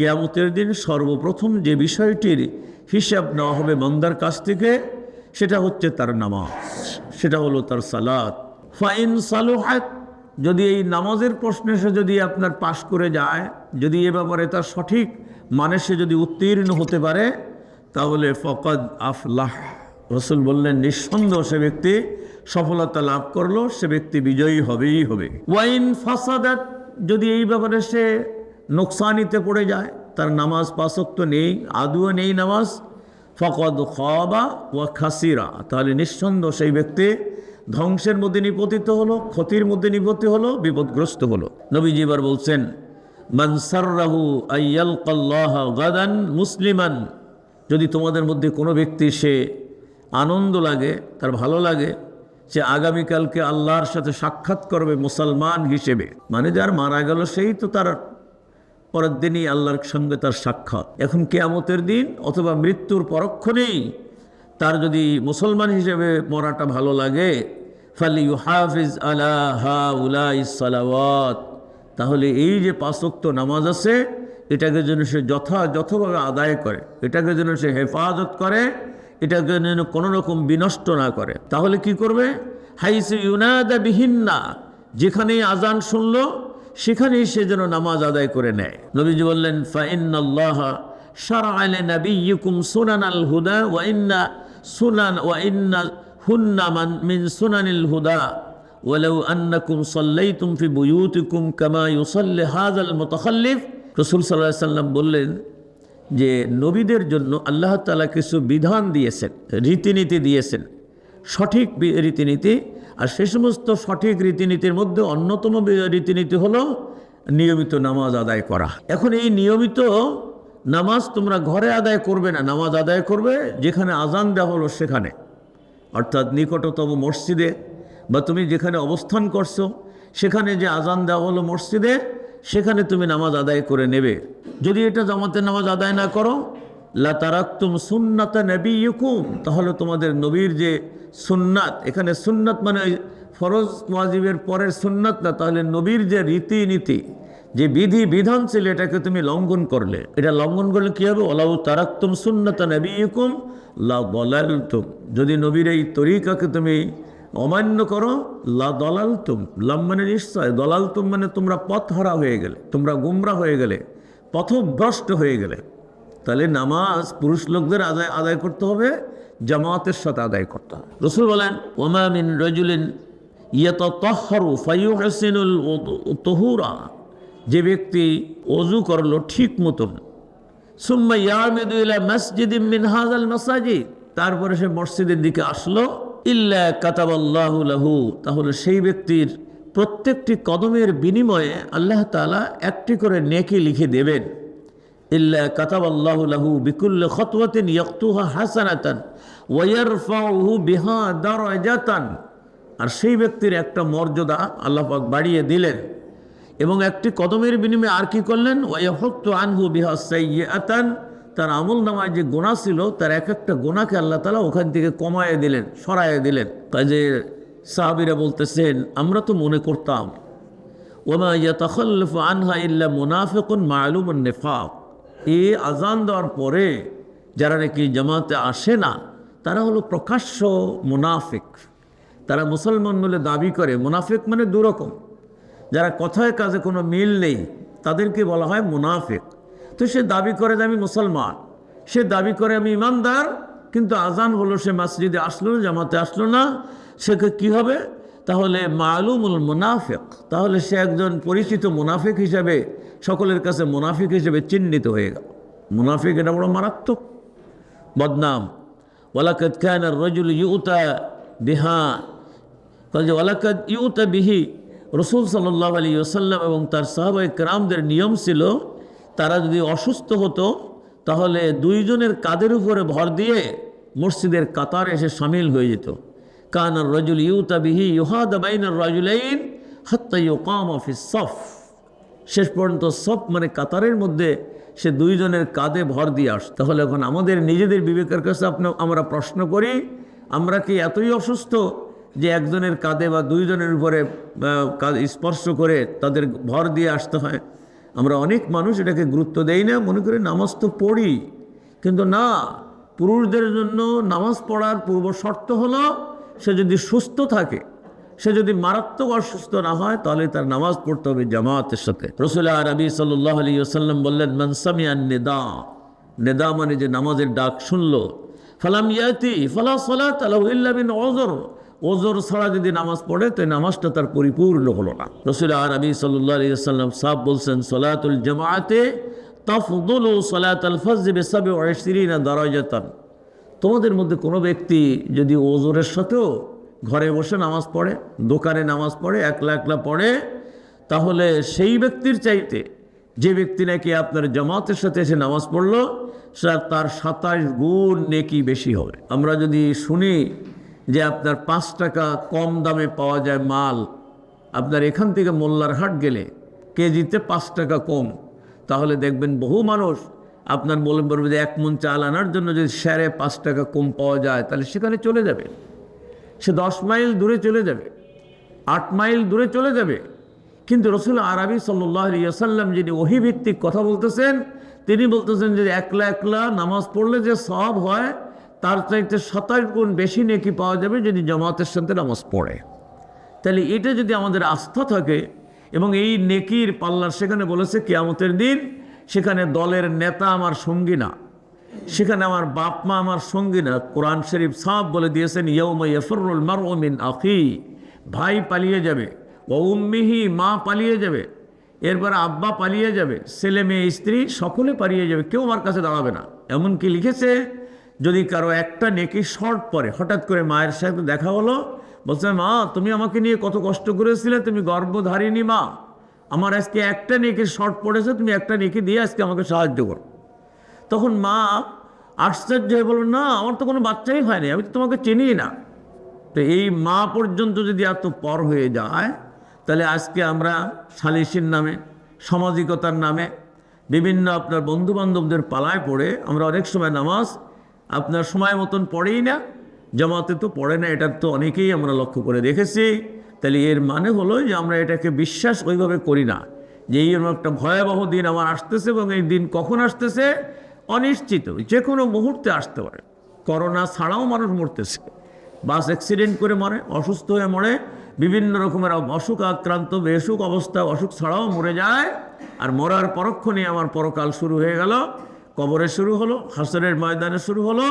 কেয়ামতের দিন সর্বপ্রথম যে বিষয়টির হিসাব নেওয়া হবে মন্দার কাছ থেকে, সেটা হচ্ছে তার নামাজ। সেটা হলো তার সালাত। ফাইন সালোহাত, যদি এই নামাজের প্রশ্নে সে যদি আপনার পাশ করে যায়, যদি এ ব্যাপারে তার সঠিক মানে সে যদি উত্তীর্ণ হতে পারে, তাহলে ফকদ আফলাহ। রসুল বললেন, নিঃসন্দেহ সে ব্যক্তি সফলতা লাভ করল, সে ব্যক্তি বিজয়ী হবেই হবে। ওয়াইন ফাসাদাত, যদি এই ব্যাপারে সে নোকসানিতে পড়ে যায়, তার নামাজ পাশক্ত নেই, আদুও নেই নামাজ, ফকদ খবা ওয়া খাসিরা। তাহলে নিঃসন্দেহ সেই ব্যক্তি ধ্বংসের মধ্যে নিপতিত হলো, ক্ষতির মধ্যে নিপতি হলো, বিপদগ্রস্ত হলো। নবীজি এবার বলছেন মানসাররাহু আইয়াল কল্লাহ গাদান মুসলিমান। যদি তোমাদের মধ্যে কোনো ব্যক্তি সে আনন্দ লাগে, তার ভালো লাগে, সে আগামীকালকে আল্লাহর সাথে সাক্ষাৎ করবে মুসলমান হিসেবে। মানে যার মারা গেল সেই তো তার পরের দিনই আল্লাহর সঙ্গে তার সাক্ষাৎ। এখন কেয়ামতের দিন অথবা মৃত্যুর পরক্ষণেই তার যদি মুসলমান হিসেবে মরাটা ভালো লাগে ফালি হাফিজ আলা তাহলে এই যে পাঁচক্ত নামাজ আছে, এটাকে যেন সে যথাযথভাবে আদায় করে, এটাকে যেন সে হেফাজত করে, এটাকে যেন কোনো রকম বিনষ্ট না করে। তাহলে কি করবে? হাইসে ইউনাদা বিহিন্না, যেখানেই আজান শুনলো সেখানেই সে যেন নামাজ আদায় করে নেয় নবীজি বললেন ফাইন্নাল্লাহ শারা আলে নাবিয়ুকুম সুনান আল হুদা ওয়া ইন্না সুনান ওয়া ইন্না হুন্না মান মিন সুনানিল হুদা ولو أنكم صليتم في بيوتكم كما يصلي هذا المتخلف রসুল সাল্লাহ সাল্লাম বললেন যে নবীদের জন্য আল্লাহ তালা কিছু বিধান দিয়েছেন রীতিনীতি দিয়েছেন সঠিক বি- রীতিনীতি আর সে সমস্ত সঠিক রীতিনীতির মধ্যে অন্যতম রীতিনীতি হলো নিয়মিত নামাজ আদায় করা। এখন এই নিয়মিত নামাজ তোমরা ঘরে আদায় করবে না, নামাজ আদায় করবে যেখানে আজান দেওয়া হলো সেখানে। অর্থাৎ নিকটতম মসজিদে বা তুমি যেখানে অবস্থান করছ, সেখানে যে আজান দেওয়া হলো মসজিদে, সেখানে তুমি নামাজ আদায় করে নেবে। যদি এটা জামাতের নামাজ আদায় না করো লা তারাক্তুম সুন্নাতা নবী ইউকুম তাহলে তোমাদের নবীর যে সুন্নাত, এখানে সুন্নাত মানে ফরজ ওয়াজিবের পরের সুন্নাত না, তাহলে নবীর যে রীতিনীতি, যে বিধি বিধান ছিল, এটাকে তুমি লঙ্ঘন করলে। এটা লঙ্ঘন করলে কী হবে? ওলাউ তারাক্তুম সুন্নাতা নবী ইউকুম লা দলালতুম। যদি নবীর এই তরিকাকে তুমি অমান্য করো, লা দলাল তুম লাম মানে নিশ্চয় দলাল তুম মানে তোমরা পথ হারা হয়ে গেলে, তোমরা গুমরা হয়ে গেলে, পথভ্রষ্ট হয়ে গেলে। তাহলে নামাজ পুরুষ লোকদের আদায় আদায় করতে হবে, জামাতের সাথে আদায় করতে হবে। রসুল বলেন, ওমা মিন রজুলিন ইয়ত তহরু ফাইউ হাসিনুল তহুরা। যে ব্যক্তি অজু করল ঠিক মতন। সুম্মা মসজিদ মিন হাজাল তারপরে সে মসজিদের দিকে আসলো, ইল্লা কাতাবাল্লাহু লাহু। তাহলে সেই ব্যক্তির প্রত্যেকটি কদমের বিনিময়ে আল্লাহ তাআলা একটি করে নেকি লিখে দেবেন। ইল্লা কাতাবাল্লাহু লাহু বিকুল্লি খতওয়াতিন ইয়াকতুহা হাসানাতান ওয়া ইয়ারফাউহু বিহা দারাজাতান। আর সেই ব্যক্তির একটা মর্যাদা আল্লাহ পাক বাড়িয়ে দিলেন এবং একটি কদমের বিনিময়ে আর কি করলেন? আনহু বিহা তার আমল নামায় যে গোনা ছিল, তার এক একটা গোনাকে আল্লাহ তালা ওখান থেকে কমায় দিলেন, সরায় দিলেন। কাজে সাহাবিরা বলতেছেন, আমরা তো মনে করতাম ওমা ইয়াতাখাল্লাফু আনহা ইল্লা মুনাফেকুন মালুমুন নিফাক। এই আজান দেওয়ার পরে যারা নাকি জামাতে আসে না, তারা হলো প্রকাশ্য মুনাফিক। তারা মুসলমান বলে দাবি করে, মুনাফিক মানে দুরকম। যারা কথায় কাজে কোনো মিল নেই, তাদেরকে বলা হয় মুনাফিক। তো সে দাবি করে যে আমি মুসলমান, সে দাবি করে আমি ইমানদার, কিন্তু আজান হলো সে মসজিদে আসলো জামাতে আসলো না, সে কি হবে? তাহলে মালুমুল মুনাফিক, তাহলে সে একজন পরিচিত মুনাফিক হিসাবে, সকলের কাছে মুনাফিক হিসেবে চিহ্নিত হয়ে গেল। মুনাফিক এটা বড় মারাত্মক। বদনাম। ওয়ালাকাত খান রজুল ইউতা বিহা। কাজে ওয়ালাকাত ইউতা বিহি রসুল সাল্লাহ আলী ওসাল্লাম এবং তার সাহাবাই কেরামদের নিয়ম ছিল, তারা যদি অসুস্থ হতো, তাহলে দুইজনের কাদের উপরে ভর দিয়ে মসজিদের কাতার এসে সামিল হয়ে যেত। কানার রজুল ইউতা বিহি ইউহাদ বাইনার রাজুলাইন হত্যা ইউকাম অফিস সফ। শেষ পর্যন্ত সব মানে কাতারের মধ্যে সে দুইজনের কাঁধে ভর দিয়ে আস। তাহলে এখন আমাদের নিজেদের বিবেকের কাছে আপনার আমরা প্রশ্ন করি, আমরা কি এতই অসুস্থ যে একজনের কাঁধে বা দুইজনের উপরে স্পর্শ করে তাদের ভর দিয়ে আসতে হয়? আমরা অনেক মানুষ এটাকে গুরুত্ব দেই না, মনে করি নামাজ তো পড়ি। কিন্তু না, পুরুষদের জন্য নামাজ পড়ার পূর্ব শর্ত হলো সে যদি সুস্থ থাকে, সে যদি মারাত্মক অসুস্থ না হয়, তাহলে তার নামাজ পড়তে হবে জামাতের সাথে। রসুল্লাহ রবি সাল্লাহ আলী আসাল্লাম বললেন মনসামিয়ান নেদা। নেদা মানে যে নামাজের ডাক শুনলো। ফালাম ইয়াতি, ফালা সালাত আলাহু ইল্লা বিন ওজর ছাড়া যদি নামাজ পড়ে, তো নামাজটা তার পরিপূর্ণ হলো না। রসুল আর আবি সাল্লাহ আলী সাল্লাম সাহ বলছেন, সলাতুল জামাতে তাফদুলু সলাত আল ফজবে সাবে ওয়াইশিরিনা দারাজাতান। তোমাদের মধ্যে কোনো ব্যক্তি যদি ওজোরের সাথেও ঘরে বসে নামাজ পড়ে, দোকানে নামাজ পড়ে, একলা একলা পড়ে, তাহলে সেই ব্যক্তির চাইতে যে ব্যক্তি নাকি আপনার জামাতের সাথে এসে নামাজ পড়ল তার সাতাশ গুণ নেকি বেশি হবে। আমরা যদি শুনি যে আপনার পাঁচ টাকা কম দামে পাওয়া যায় মাল, আপনার এখান থেকে মোল্লার হাট গেলে কেজিতে পাঁচ টাকা কম, তাহলে দেখবেন বহু মানুষ আপনার বলে বলবে যে এক মন চাল আনার জন্য যদি স্যারে পাঁচ টাকা কম পাওয়া যায়, তাহলে সেখানে চলে যাবে। সে দশ মাইল দূরে চলে যাবে, আট মাইল দূরে চলে যাবে। কিন্তু রসুল আরবি সাল্লাম যিনি ওহিভিত্তিক কথা বলতেছেন, তিনি বলতেছেন যে একলা একলা নামাজ পড়লে যে সব হয়, তার চাইতে সাতাশ গুণ বেশি নেকি পাওয়া যাবে যদি জামাতের সাথে নামাজ পড়ে। তাহলে এটা যদি আমাদের আস্থা থাকে, এবং এই নেকির পাল্লার সেখানে বলেছে কেয়ামতের দিন সেখানে দলের নেতা আমার সঙ্গী না। সেখানে আমার বাপ মা আমার সঙ্গী না। কোরআন শরীফ সাহ বলে দিয়েছেন ইয়ৌম ইয়ফরুল মার ওমিন আখি। ভাই পালিয়ে যাবে, ও উম্মিহি মা পালিয়ে যাবে, এরপর আব্বা পালিয়ে যাবে, ছেলে মেয়ে, স্ত্রী সকলে পালিয়ে যাবে, কেউ আমার কাছে দাঁড়াবে না। এমনকি লিখেছে? যদি কারও একটা নেকি শর্ট পরে, হঠাৎ করে মায়ের সাথে দেখা হলো, বলছে, মা, তুমি আমাকে নিয়ে কত কষ্ট করেছিলে, তুমি গর্ভধারিণী মা। আমার আজকে একটা নেকির শর্ট পড়েছে, তুমি একটা নেকে দিয়ে আজকে আমাকে সাহায্য করো। তখন মা আশ্চর্য হয়ে বলল, না, আমার তো কোনো বাচ্চাই হয়নি, আমি তো তোমাকে চিনি না। তো এই মা পর্যন্ত যদি এত পর হয়ে যায়, তাহলে আজকে আমরা সালিসির নামে, সামাজিকতার নামে, বিভিন্ন আপনার বন্ধু বান্ধবদের পালায় পড়ে আমরা অনেক সময় নামাজ আপনার সময় মতন পড়েই না, জামাতে তো পড়ে না, এটার তো অনেকেই আমরা লক্ষ্য করে দেখেছি। তাহলে এর মানে হলো যে আমরা এটাকে বিশ্বাস ওইভাবে করি না, যে এই একটা ভয়াবহ দিন আমার আসতেছে এবং এই দিন কখন আসতেছে? অনিশ্চিত, যে কোনো মুহূর্তে আসতে পারে। করোনা ছাড়াও মানুষ মরতেছে। বাস অ্যাক্সিডেন্ট করে মরে, অসুস্থ হয়ে মরে, বিভিন্ন রকমের অসুখ আক্রান্ত, বেসুখ অবস্থা, অসুখ ছাড়াও মরে যায়। আর মরার পরক্ষণে আমার পরকাল শুরু হয়ে গেল, কবরে শুরু হলো, হাসরের ময়দানে শুরু হলো।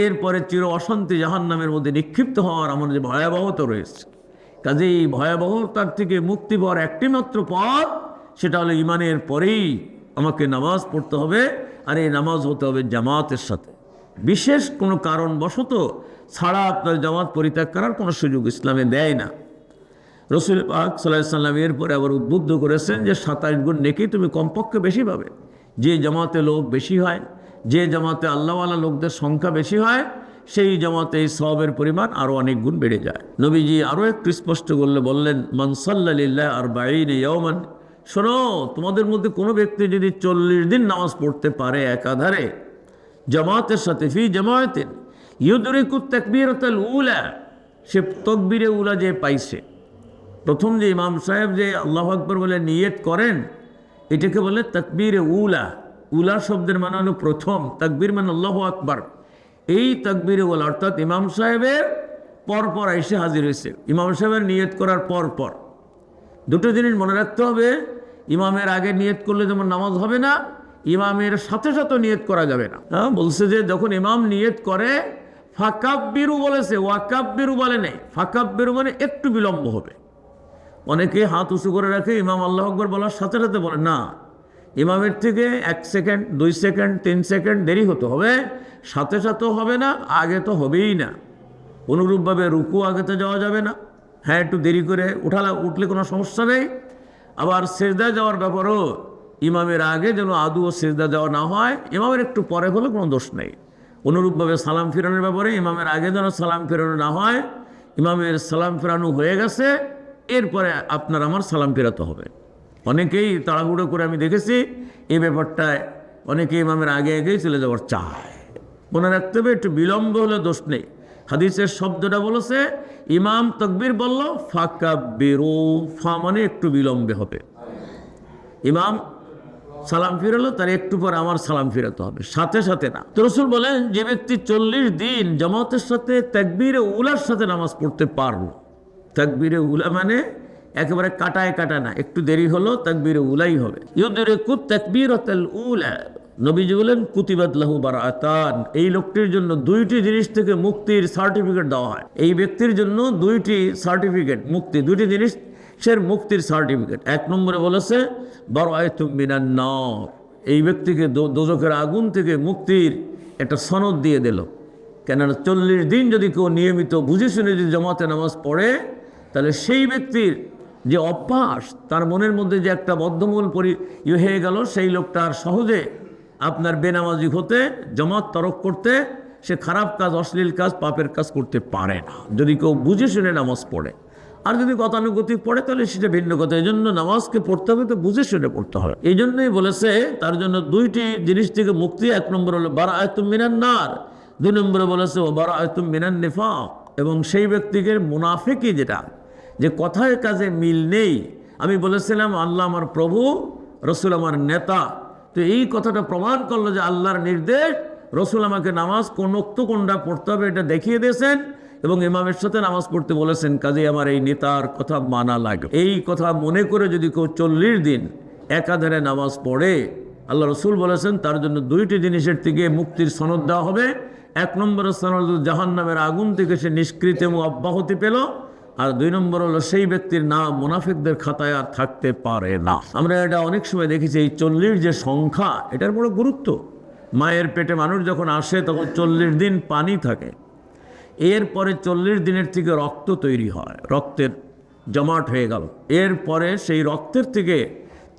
এরপরে চির অশান্তি জাহান্নামের মধ্যে নিক্ষিপ্ত হওয়ার আমার যে ভয়াবহতা রয়েছে। কাজে এই ভয়াবহতার থেকে মুক্তি পাওয়ার একটি মাত্র পথ, সেটা হলো ইমানের পরেই আমাকে নামাজ পড়তে হবে, আর এই নামাজ হতে হবে জামাতের সাথে। বিশেষ কোনো কারণবশত ছাড়া আপনার জামাত পরিত্যাগ করার কোনো সুযোগ ইসলামে দেয় না। রসুল পাক সাল্লাহ এরপরে আবার উদ্বুদ্ধ করেছেন যে সাতাশ গুণ নেকি তুমি কমপক্ষে বেশি পাবে। যে জামাতে লোক বেশি হয়, যে জামাতে আল্লাহওয়ালা লোকদের সংখ্যা বেশি হয় সেই জামাতে এই সবের পরিমাণ আরও অনেক গুণ বেড়ে যায়। নবীজি আরও একটু স্পষ্ট করলে বললেন মনসাল্লাহ আর বাইন ইয়মান শোনো, তোমাদের মধ্যে কোনো ব্যক্তি যদি চল্লিশ দিন নামাজ পড়তে পারে একাধারে, জামাতের সাথে ফি জামায়াতেন, ইউদরিকু তাকবীরতাল উলা, সে তকবিরে উলা যে পাইছে। প্রথম যে ইমাম সাহেব যে আল্লাহ আকবর বলে নিয়ত করেন, এটাকে বলে তকবীরে উলা। উলা শব্দের মানে হলো প্রথম, তকবীর মানে আল্লাহ আকবর। এই তকবীরে উলা অর্থাৎ ইমাম সাহেবের পর পর এসে হাজির হয়েছে। ইমাম সাহেবের নিয়ত করার পর পর দুটো জিনিস মনে রাখতে হবে, ইমামের আগে নিয়ত করলে যেমন নামাজ হবে না, ইমামের সাথে সাথে নিয়ত করা যাবে না। হ্যাঁ বলছে যে যখন ইমাম নিয়ত করে, ফাকাব্বিরু বলেছে, ওয়াকাব্বিরু বলে নেই। ফাকাব্বিরু মানে একটু বিলম্ব হবে। অনেকে হাত উঁচু করে রাখে, ইমাম আল্লাহ আকবর বলার সাথে সাথে বলে, না। ইমামের থেকে এক সেকেন্ড, দুই সেকেন্ড, তিন সেকেন্ড দেরি হতে হবে। সাথে সাথেও হবে না, আগে তো হবেই না। অনুরূপভাবে রুকু আগেতে যাওয়া যাবে না। হ্যাঁ একটু দেরি করে উঠালা উঠলে কোনো সমস্যা নেই। আবার সেজদা যাওয়ার ব্যাপারও ইমামের আগে যেন আদু ও সেজদা যাওয়া না হয়, ইমামের একটু পরে হলে কোনো দোষ নেই। অনুরূপভাবে সালাম ফেরানোর ব্যাপারে ইমামের আগে যেন সালাম ফেরানো না হয়, ইমামের সালাম ফেরানো হয়ে গেছে, এরপরে আপনার আমার সালাম ফেরাতে হবে। অনেকেই তাড়াহুড়ো করে আমি দেখেছি, এই ব্যাপারটায় অনেকে ইমামের আগে আগেই চলে যাওয়ার চায়। মনে রাখতে হবে, একটু বিলম্ব হলে দোষ নেই। হাদিসের শব্দটা বলেছে, ইমাম তকবির বলল ফাঁকা বেরো ফা মানে একটু বিলম্বে হবে। ইমাম সালাম ফিরালো, তার একটু পর আমার সালাম ফিরাতে হবে, সাথে সাথে না। তো রসুল বলেন, যে ব্যক্তি চল্লিশ দিন জামাতের সাথে তাকবীরে উলার সাথে নামাজ পড়তে পারল, তাকবীরে উলা মানে একেবারে কাটায় কাটা না। একটু দেরি হলো, তাকবীরে উলাই হবে। ইউদরে কুত তাকবীর উলা। নবীজি বলেন কুতিবাদ লাহু বারাতান। এই লোকটির জন্য দুইটি জিনিস থেকে মুক্তির সার্টিফিকেট দেওয়া হয়। এই ব্যক্তির জন্য দুইটি সার্টিফিকেট মুক্তি। দুইটি জিনিস সের মুক্তির সার্টিফিকেট এক নম্বরে বলেছে বড় মিনান নর। এই ব্যক্তিকে দো- দোজখের আগুন থেকে মুক্তির একটা সনদ দিয়ে দিল। কেননা চল্লিশ দিন যদি কেউ নিয়মিত বুঝে শুনে যদি জমাতে নামাজ পড়ে, তাহলে সেই ব্যক্তির যে অভ্যাস তার মনের মধ্যে যে একটা বদ্ধমূল পরি ইয়ে হয়ে গেল, সেই লোকটা আর সহজে আপনার বেনামাজি হতে, জমাত তরক করতে, সে খারাপ কাজ, অশ্লীল কাজ, পাপের কাজ করতে পারে না। যদি কেউ বুঝে শুনে নামাজ পড়ে। আর যদি গতানুগতিক পড়ে, তাহলে সেটা ভিন্ন কথা। এই জন্য নামাজকে পড়তে হবে তো বুঝে শুনে পড়তে হবে। এই জন্যই বলেছে, তার জন্য দুইটি জিনিস থেকে মুক্তি। এক নম্বর হলো বারা আয়তুম মিনান নার। দুই নম্বরে বলেছে ও বারা আয়তুম মিনান নেফা এবং সেই ব্যক্তিকে মুনাফেকি যেটা যে কথায় কাজে মিল নেই। আমি বলেছিলাম, আল্লাহ আমার প্রভু, রসুল আমার নেতা। তো এই কথাটা প্রমাণ করল যে আল্লাহর নির্দেশ, রসুল আমাকে নামাজ কোন কোনটা পড়তে হবে এটা দেখিয়ে দিয়েছেন এবং ইমামের সাথে নামাজ পড়তে বলেছেন, কাজে আমার এই নেতার কথা মানা লাগে এই কথা মনে করে যদি কেউ চল্লিশ দিন একাধারে নামাজ পড়ে, আল্লাহ রসুল বলেছেন, তার জন্য দুইটি জিনিসের থেকে মুক্তির সনদ দেওয়া হবে। এক নম্বরের সনদ জাহান নামের আগুন থেকে সে নিষ্কৃত এবং অব্যাহতি পেল। আর দুই নম্বর হলো, সেই ব্যক্তির নাম মুনাফিকদের খাতায় আর থাকতে পারে না। আমরা এটা অনেক সময় দেখেছি, এই চল্লিশ যে সংখ্যা, এটার বড় গুরুত্ব। মায়ের পেটে মানুষ যখন আসে, তখন চল্লিশ দিন পানি থাকে। এরপরে চল্লিশ দিনের থেকে রক্ত তৈরি হয়, রক্তের জমাট হয়ে গেল। এরপরে সেই রক্তের থেকে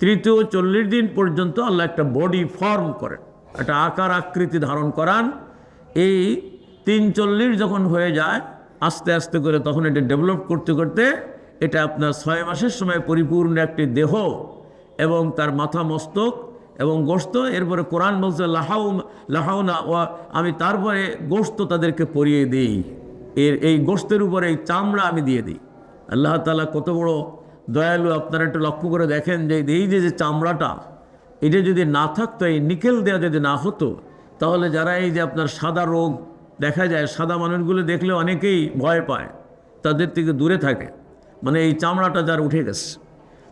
তৃতীয় চল্লিশ দিন পর্যন্ত আল্লাহ একটা বডি ফর্ম করেন, একটা আকার আকৃতি ধারণ করান। এই তিন চল্লিশ যখন হয়ে যায় আস্তে আস্তে করে তখন এটা ডেভেলপ করতে করতে এটা আপনার ছয় মাসের সময় পরিপূর্ণ একটি দেহ এবং তার মাথা মস্তক এবং গোস্ত এরপরে কোরআন বলছে লাহাউ লাহাও না ও আমি তারপরে গোস্ত তাদেরকে পরিয়ে দিই। এর এই গোস্তের উপরে এই চামড়া আমি দিয়ে দিই। আল্লাহ তালা কত বড় দয়ালু, আপনারা একটু লক্ষ্য করে দেখেন যে এই যে যে চামড়াটা, এটা যদি না থাকতো, এই নিকেল দেওয়া যদি না হতো, তাহলে যারা এই যে আপনার সাদা রোগ দেখা যায় সাদা মানুষগুলো দেখলে অনেকেই ভয় পায়, তাদের থেকে দূরে থাকে। মানে এই চামড়াটা যার উঠে গেছে।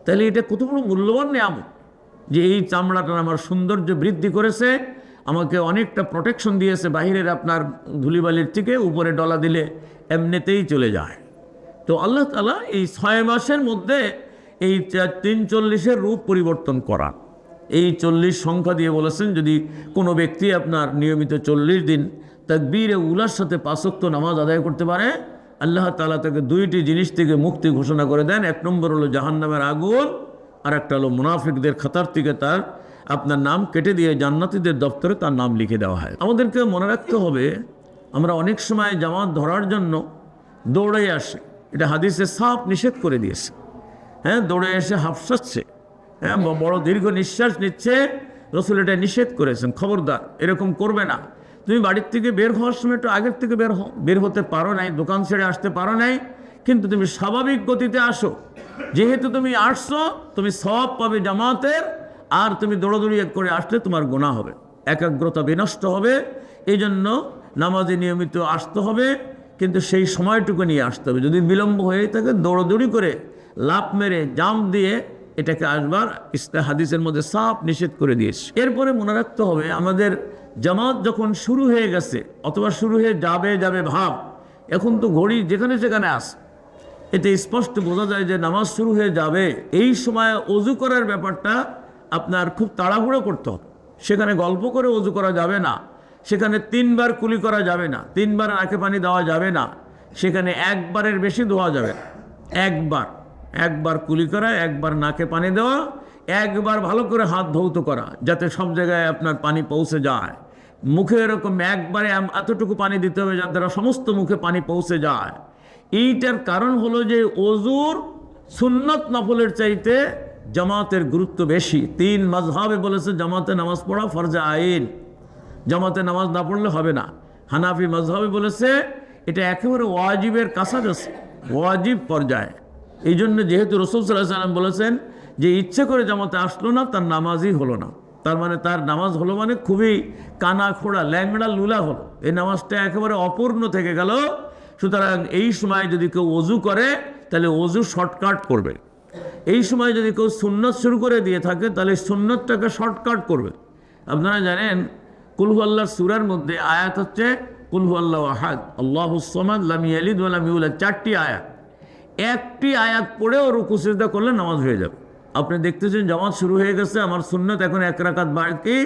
তাহলে এটা কত বড় মূল্যবান নিয়ামত যে এই চামড়াটা আমার সৌন্দর্য বৃদ্ধি করেছে, আমাকে অনেকটা প্রোটেকশন দিয়েছে, বাহিরের আপনার ধুলিবালির থেকে উপরে ডলা দিলে এমনিতেই চলে যায়। তো আল্লাহ তালা এই ছয় মাসের মধ্যে এই তিন চল্লিশের রূপ পরিবর্তন করা এই চল্লিশ সংখ্যা দিয়ে বলেছেন, যদি কোনো ব্যক্তি আপনার নিয়মিত চল্লিশ দিন তাকবীরে উলার সাথে পাঁচক্ত নামাজ আদায় করতে পারে। আল্লাহ তালা তাকে দুইটি জিনিস থেকে মুক্তি ঘোষণা করে দেন। এক নম্বর হলো জাহান্নামের আগুন আর একটা হলো মুনাফিকদের খাতার থেকে তার আপনার নাম কেটে দিয়ে জান্নাতীদের দপ্তরে তার নাম লিখে দেওয়া হয়। আমাদেরকে মনে রাখতে হবে, আমরা অনেক সময় জামাত ধরার জন্য দৌড়ে আসে। এটা হাদিসে সাপ নিষেধ করে দিয়েছে। হ্যাঁ দৌড়ে এসে হাফসাচ্ছে। হ্যাঁ বড় দীর্ঘ নিঃশ্বাস নিচ্ছে। রসুল এটা নিষেধ করেছেন। খবরদার, এরকম করবে না। তুমি বাড়ির থেকে বের হওয়ার সময় একটু আগের থেকে বের বের হতে পারো নাই, দোকান ছেড়ে আসতে পারো নাই, কিন্তু তুমি স্বাভাবিক গতিতে আসো। যেহেতু তুমি আসছো, তুমি সব পাবে জামাতের, আর তুমি দৌড়াদৌড়ি করে আসলে তোমার গোনা হবে। একাগ্রতা বিনষ্ট হবে এই জন্য নামাজে নিয়মিত আসতে হবে, কিন্তু সেই সময়টুকু নিয়ে আসতে হবে। যদি বিলম্ব হয়ে থাকে, দৌড়াদৌড়ি করে লাভ মেরে জাম দিয়ে এটাকে আসবার হাদিসের মধ্যে সাপ নিষেধ করে দিয়েছে। এরপরে মনে রাখতে হবে, আমাদের জামাত যখন শুরু হয়ে গেছে, অথবা শুরু হয়ে যাবে যাবে ভাব, এখন তো ঘড়ি যেখানে সেখানে আসে এতে স্পষ্ট বোঝা যায় যে নামাজ শুরু হয়ে যাবে, এই সময় অজু করার ব্যাপারটা আপনার খুব তাড়াহুড়ো করতে হবে। সেখানে গল্প করে অজু করা যাবে না, সেখানে তিনবার কুলি করা যাবে না, তিনবার নাকে পানি দেওয়া যাবে না, সেখানে একবারের বেশি ধোয়া যাবে একবার। একবার কুলি করা, একবার নাকে পানি দেওয়া, একবার ভালো করে হাত ধৌত করা, যাতে সব জায়গায় আপনার পানি পৌঁছে যায়। মুখে এরকম একবারে এতটুকু পানি দিতে হবে যাতে সমস্ত মুখে পানি পৌঁছে যায়। এইটার কারণ হলো যে অজুর সুন্নত নফলের চাইতে জামাতের গুরুত্ব বেশি। তিন মাঝহাবে বলেছে, জামাতে নামাজ পড়া ফরজা আইন। জামাতে নামাজ না পড়লে হবে না। হানাফি মাঝহাবে বলেছে, এটা একেবারে ওয়াজিবের কাছাকাছি, ওয়াজিব পর্যায়ে। এই জন্য যেহেতু রসুল সাল্লাহ সাল্লাম বলেছেন যে ইচ্ছে করে জামাতে আসলো না, তার নামাজই হলো না। তার মানে তার নামাজ হলো মানে খুবই কানা খোড়া, ল্যাংড়া লুলা হলো। এই নামাজটা একেবারে অপূর্ণ থেকে গেল। সুতরাং এই সময় যদি কেউ অজু করে, তাহলে অজু শর্টকাট করবে। এই সময় যদি কেউ সুন্নত শুরু করে দিয়ে থাকে, তাহলে সুন্নতটাকে শর্টকাট করবে। আপনারা জানেন, কুলহু আল্লাহর সুরার মধ্যে আয়াত হচ্ছে, কুলহু আল্লাহ আহাদ, আল্লাহ হুসমাদ লামি আলিদ লামিউল্লাহ চারটি আয়াত। একটি আয়াত পড়েও রুকু, সিজদা করলে নামাজ হয়ে যাবে। আপনি দেখতেছেন জামাত শুরু হয়ে গেছে, আমার সুন্নত এখন এক রাকাত বাড়তি।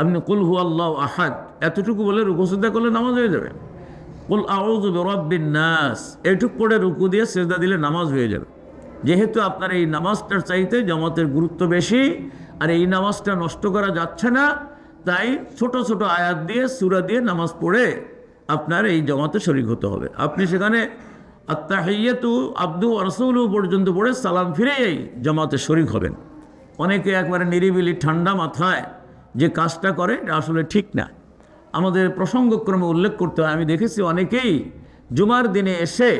আপনি কুল হু আল্লাহ আহাদ, এতটুকু বলে রুকু, সিজদা করলে নামাজ হয়ে যাবে। কুল আউযু বিরাব্বিন নাস এইটুক পড়ে রুকু দিয়ে সিজদা দিলে নামাজ হয়ে যাবে। যেহেতু আপনার এই নামাজটার চাইতে জামাতের গুরুত্ব বেশি, আর এই নামাজটা নষ্ট করা যাচ্ছে না, তাই ছোট ছোট আয়াত দিয়ে, সুরা দিয়ে নামাজ পড়ে আপনার এই জামাতে শরিক হতে হবে। আপনি সেখানে আত্মাহিয়াতু আব্দু রসৌলু পর্যন্ত পড়ে সালাম ফিরেই জামাতে শরিক হবেন। অনেকে একবারে নিরিবিলি ঠান্ডা মাথায় যে কাজটা করে, এটা আসলে ঠিক না। আমাদের প্রসঙ্গক্রমে উল্লেখ করতে হয়, আমি দেখেছি অনেকেই জুমার দিনে এসে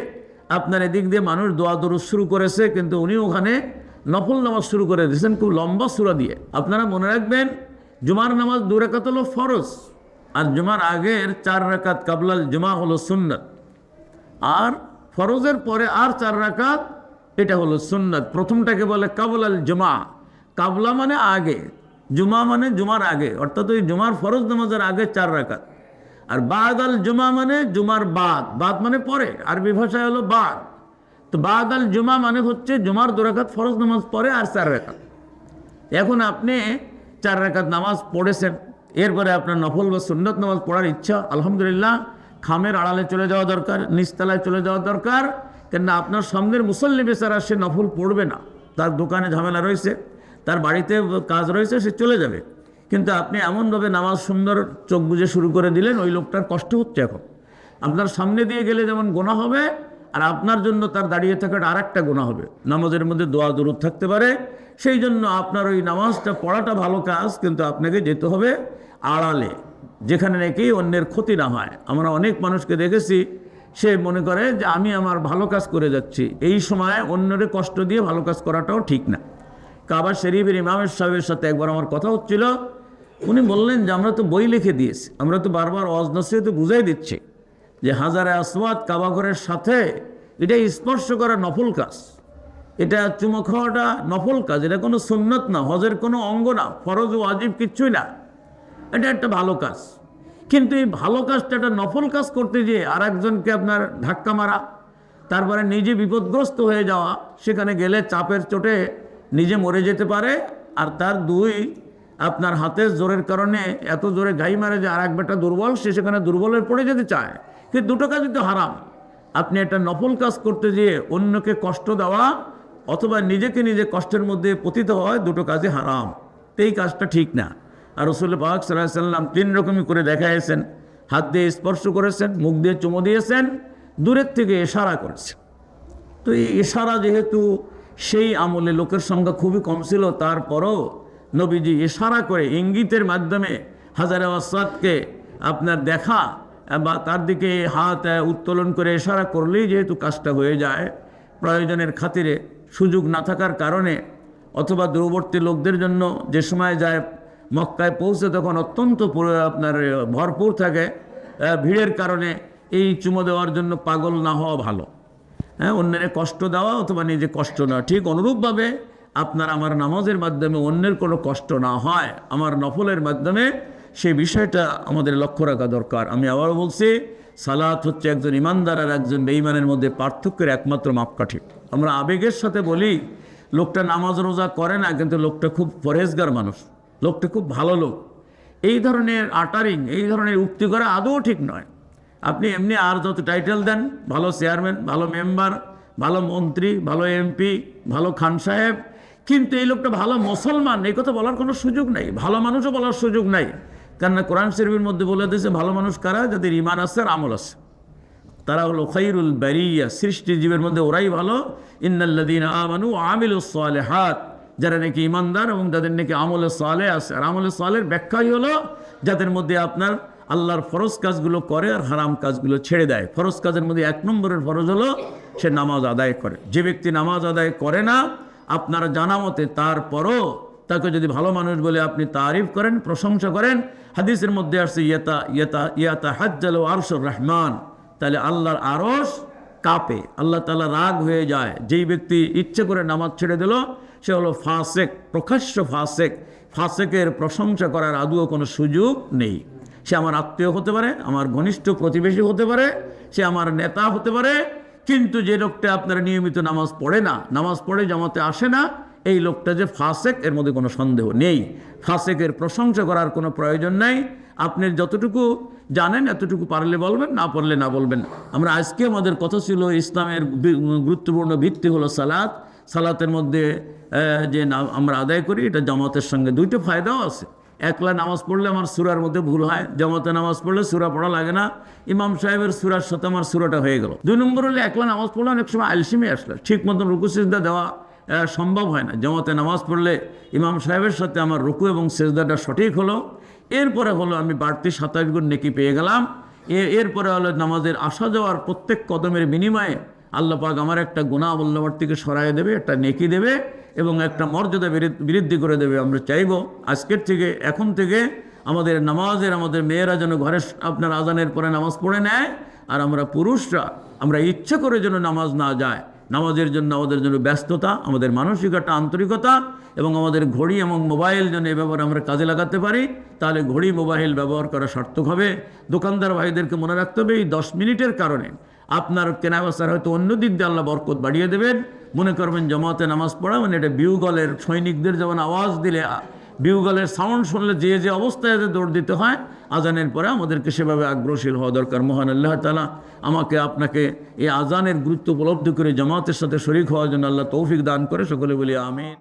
আপনার এদিক দিয়ে মানুষ দোয়া দরুদ শুরু করেছে, কিন্তু উনি ওখানে নফল নামাজ শুরু করে দিয়েছেন খুব লম্বা সুরা দিয়ে। আপনারা মনে রাখবেন, জুমার নামাজ দু রাকাত হলো ফরজ, আর জুমার আগের চার রাকাত কাবলাল জুমা হলো সুন্নত। আর ফরজের পরে আর চার রাকাত, এটা হলো সুন্নত। প্রথমটাকে বলে কাবুল আল জুমা। কাবলা মানে আগে, জুমা মানে জুমার আগে, অর্থাৎ ওই জুমার ফরজ নামাজের আগে চার রাকাত। আর বাদ আল জুমা মানে জুমার বাদ বাদ মানে পরে, আরবি ভাষায় হলো বাদ। তো বাদ আল জুমা মানে হচ্ছে জুমার দু রাকাত ফরজ নামাজ পরে আর চার রাকাত। এখন আপনি চার রাকাত নামাজ পড়েছেন, এরপরে আপনার নফল বা সুন্নত নামাজ পড়ার ইচ্ছা, আলহামদুলিল্লাহ খামের আড়ালে চলে যাওয়া দরকার, নিচতলায় চলে যাওয়া দরকার, কেননা আপনার সামনের মুসল্লি বেচারা সে নফল পড়বে না। তার দোকানে ঝামেলা রয়েছে, তার বাড়িতে কাজ রয়েছে, সে চলে যাবে। কিন্তু আপনি এমনভাবে নামাজ সুন্দর চোখ বুজে শুরু করে দিলেন, ওই লোকটার কষ্ট হচ্ছে এখন। আপনার সামনে দিয়ে গেলে যেমন গোনা হবে, আর আপনার জন্য তার দাঁড়িয়ে থাকাটা আর একটা গোনা হবে। নামাজের মধ্যে দোয়া দূরত থাকতে পারে। সেই জন্য আপনার ওই নামাজটা পড়াটা ভালো কাজ, কিন্তু আপনাকে যেতে হবে আড়ালে। যেখানে নাকি অন্যের ক্ষতি না হয়। আমরা অনেক মানুষকে দেখেছি, সে মনে করে যে আমি আমার ভালো কাজ করে যাচ্ছি। এই সময় অন্যরে কষ্ট দিয়ে ভালো কাজ করাটাও ঠিক না। কাবার শরীফের ইমামের সাহেবের সাথে একবার আমার কথা হচ্ছিল। উনি বললেন যে, আমরা তো বই লিখে দিয়েছি। আমরা তো বারবার অজ নসিহতে বুঝাই দিচ্ছি যে, হাজারে আসওয়াদ কাবাঘরের সাথে এটা স্পর্শ করা নফল কাজ। এটা চুমো খাওয়াটা নফল কাজ। এটা কোনো সুন্নত না। হজের কোনো অঙ্গ না। ফরজ ও আজিব কিচ্ছুই না। এটা একটা ভালো কাজ। কিন্তু এই ভালো কাজটা একটা নফল কাজ করতে গিয়ে আর একজনকে আপনার ধাক্কা মারা, তারপরে নিজে বিপদগ্রস্ত হয়ে যাওয়া, সেখানে গেলে চাপের চোটে নিজে মরে যেতে পারে, আর তার দুই, আপনার হাতের জোরের কারণে এত জোরে গাই মারে যে আর এক বেটা দুর্বল, সে সেখানে দুর্বলের পড়ে যেতে চায়। কিন্তু দুটো কাজই তো হারাম। আপনি একটা নফল কাজ করতে গিয়ে অন্যকে কষ্ট দেওয়া, অথবা নিজেকে নিজে কষ্টের মধ্যে পতিত হয় দুটো কাজই হারাম। এই কাজটা ঠিক না। আর রসুল পাক সাল্লাহ সাল্লাম তিন রকমই করে দেখাইছেন হাত দিয়ে স্পর্শ করেছেন, মুখ দিয়ে চুমো দিয়েছেন, দূরের থেকে ইশারা করেছেন। তো এই ইশারা যেহেতু সেই আমলে লোকের সংখ্যা খুবই কম ছিল, তারপরও নবীজি ইশারা করে ইঙ্গিতের মাধ্যমে হাজারে আসাদকে আপনার দেখা বা তার দিকে হাত উত্তোলন করে ইশারা করলেই যেহেতু কাজটা হয়ে যায়, প্রয়োজনের খাতিরে সুযোগ না থাকার কারণে অথবা দূরবর্তী লোকদের জন্য যে সময় যায় মক্কায় পৌঁছে তখন অত্যন্ত আপনার ভরপুর থাকে। ভিড়ের কারণে এই চুমো দেওয়ার জন্য পাগল না হওয়া ভালো। হ্যাঁ অন্যের কষ্ট দেওয়া অথবা নিজে কষ্ট না ঠিক অনুরূপভাবে আপনার আমার নামাজের মাধ্যমে অন্যের কোনো কষ্ট না হয়, আমার নফলের মাধ্যমে সেই বিষয়টা আমাদের লক্ষ্য রাখা দরকার। আমি আবারও বলছি, সালাত হচ্ছে একজন ইমানদার আর একজন বেঈমানের মধ্যে পার্থক্যের একমাত্র মাপকাঠি। আমরা আবেগের সাথে বলি, লোকটা নামাজ রোজা করে না, কিন্তু লোকটা খুব পরেজগার মানুষ। লোকটা খুব ভালো লোক। এই ধরনের আটারিং, এই ধরনের উক্তি করা আদৌ ঠিক নয়। আপনি এমনি আর যত টাইটেল দেন, ভালো চেয়ারম্যান ভালো মেম্বার ভালো মন্ত্রী, ভালো এমপি ভালো খান সাহেব, কিন্তু এই লোকটা ভালো মুসলমান, এই কথা বলার কোনো সুযোগ নাই। ভালো মানুষও বলার সুযোগ নাই। কেননা কোরআন শরীফের মধ্যে বলে দিয়েছে, ভালো মানুষ কারা? যাদের ইমান আছে আর আমল আছে। তারা হলো খৈরুল বারিয়া সৃষ্টি জীবের মধ্যে ওরাই ভালো। ইন্নাল্লাদিন আমানু আমিল হাত যারা নাকি ইমানদার এবং যাদের নাকি আমলে সালে আছে। আর আমলে সালের ব্যাখ্যাই হলো যাদের মধ্যে আপনার আল্লাহর ফরজ কাজগুলো করে আর হারাম কাজগুলো ছেড়ে দেয়। ফরজ কাজের মধ্যে এক নম্বরের ফরজ হলো সে নামাজ আদায় করে। যে ব্যক্তি নামাজ আদায় করে না, আপনার জানা মতে তারপরও তাকে যদি ভালো মানুষ বলে আপনি তারিফ করেন, প্রশংসা করেন, হাদিসের মধ্যে আসছে, ইয়েতা ইয়েতা, ইয়াতা হাজ্জাল আরশুর রহমান। তাহলে আল্লাহর আরস কাঁপে। আল্লাহ তালা রাগ হয়ে যায়। যেই ব্যক্তি ইচ্ছে করে নামাজ ছেড়ে দিল সে হলো ফাসেক, প্রকাশ্য ফাসেক। ফাসেকের প্রশংসা করার আদৌ কোনো সুযোগ নেই। সে আমার আত্মীয় হতে পারে, আমার ঘনিষ্ঠ প্রতিবেশী হতে পারে, সে আমার নেতা হতে পারে, কিন্তু যে লোকটা আপনারা নিয়মিত নামাজ পড়ে না, নামাজ পড়ে, জামাতে আসে না, এই লোকটা যে ফাসেক, এর মধ্যে কোনো সন্দেহ নেই। ফাসেকের প্রশংসা করার কোনো প্রয়োজন নেই। আপনি যতটুকু জানেন, এতটুকু পারলে বলবেন, না পারলে না বলবেন। আমরা আজকে আমাদের কথা ছিল ইসলামের গুরুত্বপূর্ণ ভিত্তি হলো সালাত। সালাতের মধ্যে যে আমরা আদায় করি, এটা জামাতের সঙ্গে দুইটা ফায়দাও আছে। একলা নামাজ পড়লে আমার সুরার মধ্যে ভুল হয়, জামাতে নামাজ পড়লে সুরা পড়া লাগে না। ইমাম সাহেবের সুরার সাথে আমার সুরাটা হয়ে গেল। দুই নম্বর হলে, একলা নামাজ পড়লে অনেক সময় আলসিমে আসলে, ঠিক মতন রুকু সিজদা দেওয়া সম্ভব হয় না। জামাতে নামাজ পড়লে ইমাম সাহেবের সাথে আমার রুকু এবং সেজদাটা সঠিক হলো। এরপরে হলো, আমি বাড়তি সাতাশ গুণ নেকি পেয়ে গেলাম। এরপরে হলো, নামাজের আসা যাওয়ার প্রত্যেক কদমের বিনিময়ে আল্লাহ পাক আমার একটা গুণা আল্লাহর থেকে সরাই দেবে, একটা নেকি দেবে এবং একটা মর্যাদা বৃদ্ধি করে দেবে। আমরা চাইব আজকের থেকে, এখন থেকে আমাদের নামাজের, আমাদের মেয়েরা যেন ঘরে আপনার আজানের পরে নামাজ পড়ে নেয় আর আমরা পুরুষরা, আমরা ইচ্ছে করে যেন নামাজ না যায়। নামাজের জন্য আমাদের জন্য ব্যস্ততা, আমাদের মানসিক একটা আন্তরিকতা এবং আমাদের ঘড়ি এবং মোবাইল যেন এ ব্যাপারে আমরা কাজে লাগাতে পারি, তাহলে ঘড়ি, মোবাইল ব্যবহার করা সার্থক হবে। দোকানদার ভাইদেরকে মনে রাখতে হবে এই দশ মিনিটের কারণে। আপনার কেনা কেনাবেচার হয়তো অন্য দিক দিয়ে আল্লাহ বরকত বাড়িয়ে দেবেন। মনে করবেন জমাতে নামাজ পড়া মানে এটা বিউগলের সৈনিকদের যেমন আওয়াজ দিলে, বিউগলের সাউন্ড শুনলে যে যে অবস্থায় দৌড় দিতে হয়, আজানের পরে আমাদেরকে সেভাবে আগ্রহশীল হওয়া দরকার। মহান আল্লাহ তালা আমাকে, আপনাকে এই আজানের গুরুত্ব উপলব্ধি করে জামাতের সাথে শরিক হওয়ার জন্য আল্লাহ তৌফিক দান করে। সকলে বলি আমিন।